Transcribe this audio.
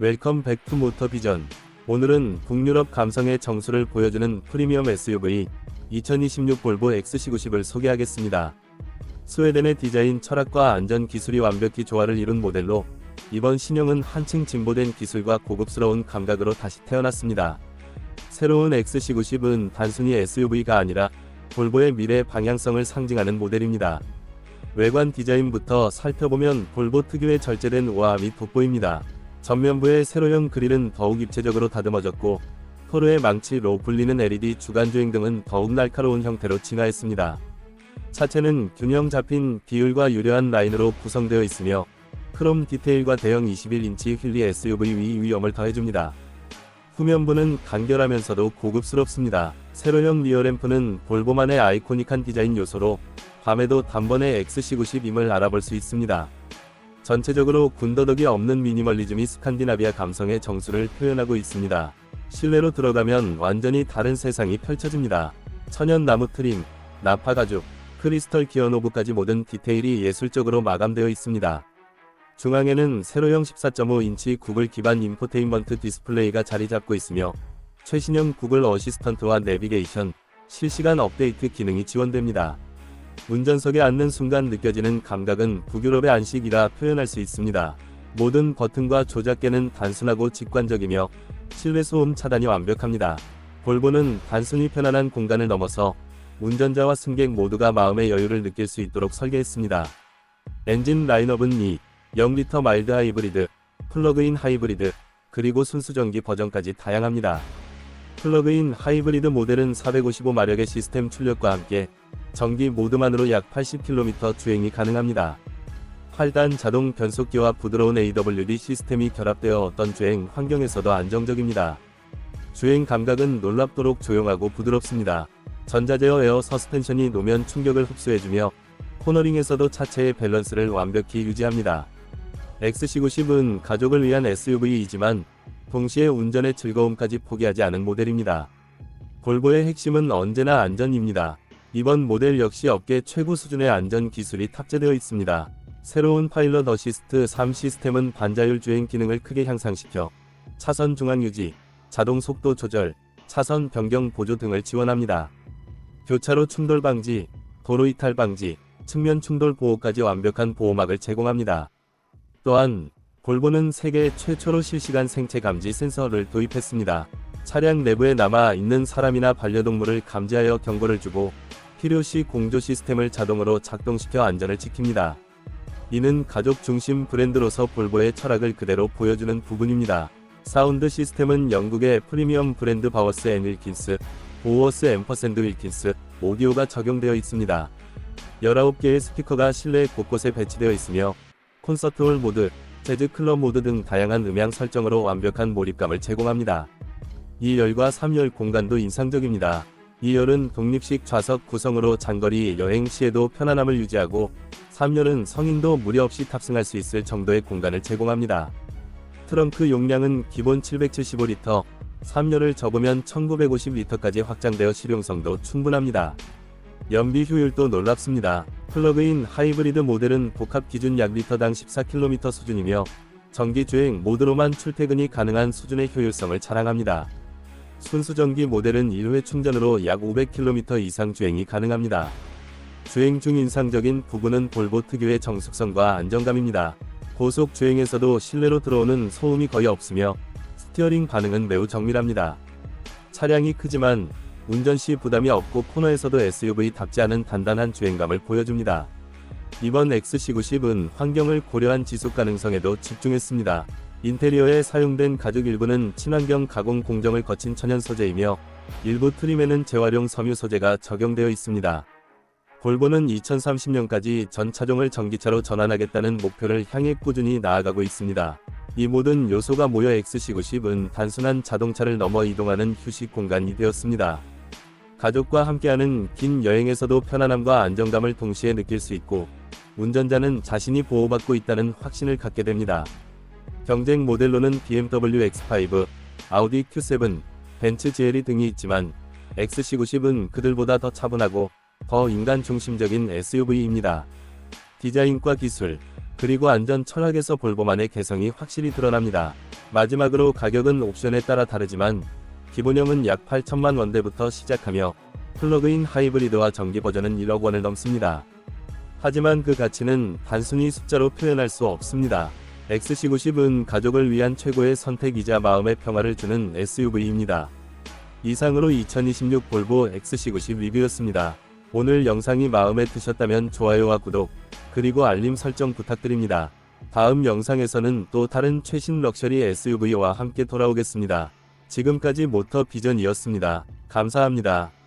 웰컴 백 투 모터 비전. 오늘은 북유럽 감성의 정수를 보여주는 프리미엄 SUV 2026 볼보 XC90을 소개하겠습니다. 스웨덴의 디자인 철학과 안전 기술이 완벽히 조화를 이룬 모델로 이번 신형은 한층 진보된 기술과 고급스러운 감각으로 다시 태어났습니다. 새로운 XC90은 단순히 SUV가 아니라 볼보의 미래 방향성을 상징하는 모델입니다. 외관 디자인부터 살펴보면 볼보 특유의 절제된 우아함이 돋보입니다. 전면부의 세로형 그릴은 더욱 입체적으로 다듬어졌고 토르의 망치로 불리는 LED 주간주행 등은 더욱 날카로운 형태로 진화했습니다. 차체는 균형 잡힌 비율과 유려한 라인으로 구성되어 있으며 크롬 디테일과 대형 21인치 휠리 SUV 위 위험을 더해줍니다. 후면부는 간결하면서도 고급스럽습니다. 세로형 리어램프는 볼보만의 아이코닉한 디자인 요소로 밤에도 단번에 XC90임을 알아볼 수 있습니다. 전체적으로 군더더기 없는 미니멀리즘이 스칸디나비아 감성의 정수를 표현하고 있습니다. 실내로 들어가면 완전히 다른 세상이 펼쳐집니다. 천연 나무 트림, 나파 가죽, 크리스털 기어 노브까지 모든 디테일이 예술적으로 마감되어 있습니다. 중앙에는 세로형 14.5인치 구글 기반 인포테인먼트 디스플레이가 자리 잡고 있으며 최신형 구글 어시스턴트와 내비게이션, 실시간 업데이트 기능이 지원됩니다. 운전석에 앉는 순간 느껴지는 감각은 북유럽의 안식이라 표현할 수 있습니다. 모든 버튼과 조작계는 단순하고 직관적이며 실외 소음 차단이 완벽합니다. 볼보는 단순히 편안한 공간을 넘어서 운전자와 승객 모두가 마음의 여유를 느낄 수 있도록 설계했습니다. 엔진 라인업은 2, 0리터 마일드 하이브리드, 플러그인 하이브리드, 그리고 순수전기 버전까지 다양합니다. 플러그인 하이브리드 모델은 455마력의 시스템 출력과 함께 전기 모드만으로 약 80km 주행이 가능합니다. 8단 자동 변속기와 부드러운 AWD 시스템이 결합되어 어떤 주행 환경에서도 안정적입니다. 주행 감각은 놀랍도록 조용하고 부드럽습니다. 전자제어 에어 서스펜션이 노면 충격을 흡수해주며 코너링에서도 차체의 밸런스를 완벽히 유지합니다. XC90은 가족을 위한 SUV이지만 동시에 운전의 즐거움까지 포기하지 않은 모델입니다. 볼보의 핵심은 언제나 안전입니다. 이번 모델 역시 업계 최고 수준의 안전 기술이 탑재되어 있습니다. 새로운 파일럿 어시스트 3 시스템은 반자율 주행 기능을 크게 향상시켜 차선 중앙 유지, 자동 속도 조절, 차선 변경 보조 등을 지원합니다. 교차로 충돌 방지, 도로 이탈 방지, 측면 충돌 보호까지 완벽한 보호막을 제공합니다. 또한 볼보는 세계 최초로 실시간 생체 감지 센서를 도입했습니다. 차량 내부에 남아 있는 사람이나 반려동물을 감지하여 경고를 주고 필요시 공조 시스템을 자동으로 작동시켜 안전을 지킵니다. 이는 가족 중심 브랜드로서 볼보의 철학을 그대로 보여주는 부분입니다. 사운드 시스템은 영국의 프리미엄 브랜드 바워스 앤 윌킨스, 보워스 앰퍼샌드 윌킨스, 오디오가 적용되어 있습니다. 19개의 스피커가 실내 곳곳에 배치되어 있으며 콘서트홀 모드, 재즈 클럽 모드 등 다양한 음향 설정으로 완벽한 몰입감을 제공합니다. 2열과 3열 공간도 인상적입니다. 2열은 독립식 좌석 구성으로 장거리 여행 시에도 편안함을 유지하고 3열은 성인도 무리 없이 탑승할 수 있을 정도의 공간을 제공합니다. 트렁크 용량은 기본 775리터, 3열을 접으면 1950리터까지 확장되어 실용성도 충분합니다. 연비 효율도 놀랍습니다. 플러그인 하이브리드 모델은 복합 기준 약 리터당 14km 수준이며 전기 주행 모드로만 출퇴근이 가능한 수준의 효율성을 자랑합니다. 순수전기 모델은 1회 충전으로 약 500km 이상 주행이 가능합니다. 주행 중 인상적인 부분은 볼보 특유의 정숙성과 안정감입니다. 고속 주행에서도 실내로 들어오는 소음이 거의 없으며 스티어링 반응은 매우 정밀합니다. 차량이 크지만 운전 시 부담이 없고 코너에서도 SUV답지 않은 단단한 주행감을 보여줍니다. 이번 XC90은 환경을 고려한 지속 가능성에도 집중했습니다. 인테리어에 사용된 가죽 일부는 친환경 가공 공정을 거친 천연 소재이며 일부 트림에는 재활용 섬유 소재가 적용되어 있습니다. 볼보는 2030년까지 전 차종을 전기차로 전환하겠다는 목표를 향해 꾸준히 나아가고 있습니다. 이 모든 요소가 모여 XC90은 단순한 자동차를 넘어 이동하는 휴식 공간이 되었습니다. 가족과 함께하는 긴 여행에서도 편안함과 안정감을 동시에 느낄 수 있고 운전자는 자신이 보호받고 있다는 확신을 갖게 됩니다. 경쟁 모델로는 BMW X5, 아우디 Q7, 벤츠 GLE 등이 있지만 XC90은 그들보다 더 차분하고 더 인간 중심적인 SUV입니다. 디자인과 기술, 그리고 안전 철학에서 볼보만의 개성이 확실히 드러납니다. 마지막으로 가격은 옵션에 따라 다르지만 기본형은 약 8천만 원대부터 시작하며 플러그인 하이브리드와 전기 버전은 1억 원을 넘습니다. 하지만 그 가치는 단순히 숫자로 표현할 수 없습니다. XC90은 가족을 위한 최고의 선택이자 마음의 평화를 주는 SUV입니다. 이상으로 2026 볼보 XC90 리뷰였습니다. 오늘 영상이 마음에 드셨다면 좋아요와 구독, 그리고 알림 설정 부탁드립니다. 다음 영상에서는 또 다른 최신 럭셔리 SUV와 함께 돌아오겠습니다. 지금까지 모터 비전이었습니다. 감사합니다.